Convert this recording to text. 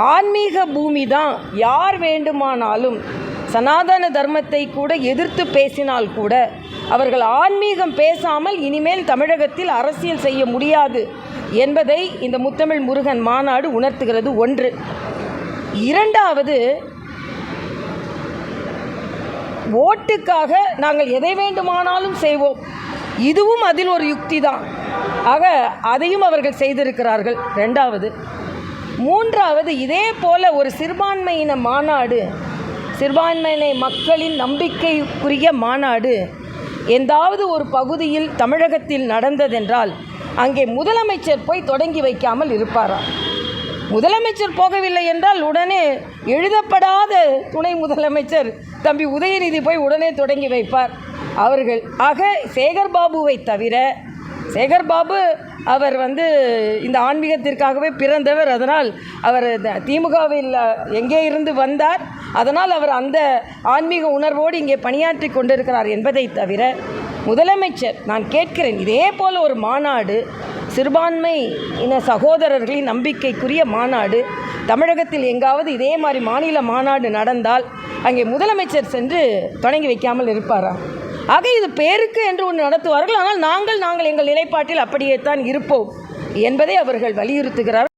ஆன்மீக பூமி தான் யார் வேண்டுமானாலும் சனாதன தர்மத்தை கூட எதிர்த்து பேசினால் கூட அவர்கள் ஆன்மீகம் பேசாமல் இனிமேல் தமிழகத்தில் அரசியல் செய்ய முடியாது என்பதை இந்த முத்தமிழ் முருகன் மாநாடு உணர்த்துகிறது ஒன்று. இரண்டாவது ஓட்டுக்காக நாங்கள் எதை வேண்டுமானாலும் செய்வோம். இதுவும் அதில் ஒரு யுக்தி தான் ஆக அதையும் அவர்கள் செய்திருக்கிறார்கள். ரெண்டாவது மூன்றாவது இதே போல ஒரு சிறுபான்மையின மாநாடு. சிறுபான்மையின மக்களின் நம்பிக்கைக்குரிய மாநாடு. எந்தாவது ஒரு பகுதியில் தமிழகத்தில் நடந்ததென்றால் அங்கே முதலமைச்சர் போய் தொடங்கி வைக்காமல் இருப்பாரா? முதலமைச்சர் போகவில்லை என்றால் உடனே எழுதப்படாத துணை முதலமைச்சர் தம்பி உதயநிதி போய் உடனே தொடங்கி வைப்பார். அவர்கள் ஆக சேகர்பாபுவை தவிர சேகர் பாபு அவர் வந்து இந்த ஆன்மீகத்திற்காகவே பிறந்தவர். அதனால் அவர் த- திமுகவில் எங்கே இருந்து வந்தார் அதனால் அவர் அந்த ஆன்மீக உணர்வோடு இங்கே பணியாற்றி கொண்டிருக்கிறார் என்பதை தவிர முதலமைச்சர் நான் கேட்கிறேன் இதே போல் ஒரு மாநாடு சிறுபான்மை இன சகோதரர்களின் நம்பிக்கைக்குரிய மாநாடு தமிழகத்தில் எங்காவது இதே மாதிரி மாநில மாநாடு நடந்தால் அங்கே முதலமைச்சர் சென்று தொடங்கி வைக்காமல் இருப்பாரா? ஆக இது பேருக்கு என்று ஒன்று நடத்துவார்கள் ஆனால் நாங்கள் நாங்கள் எங்கள் நிலைப்பாட்டில் அப்படியே தான் இருப்போம் என்பதை அவர்கள் வலியுறுத்துகிறார்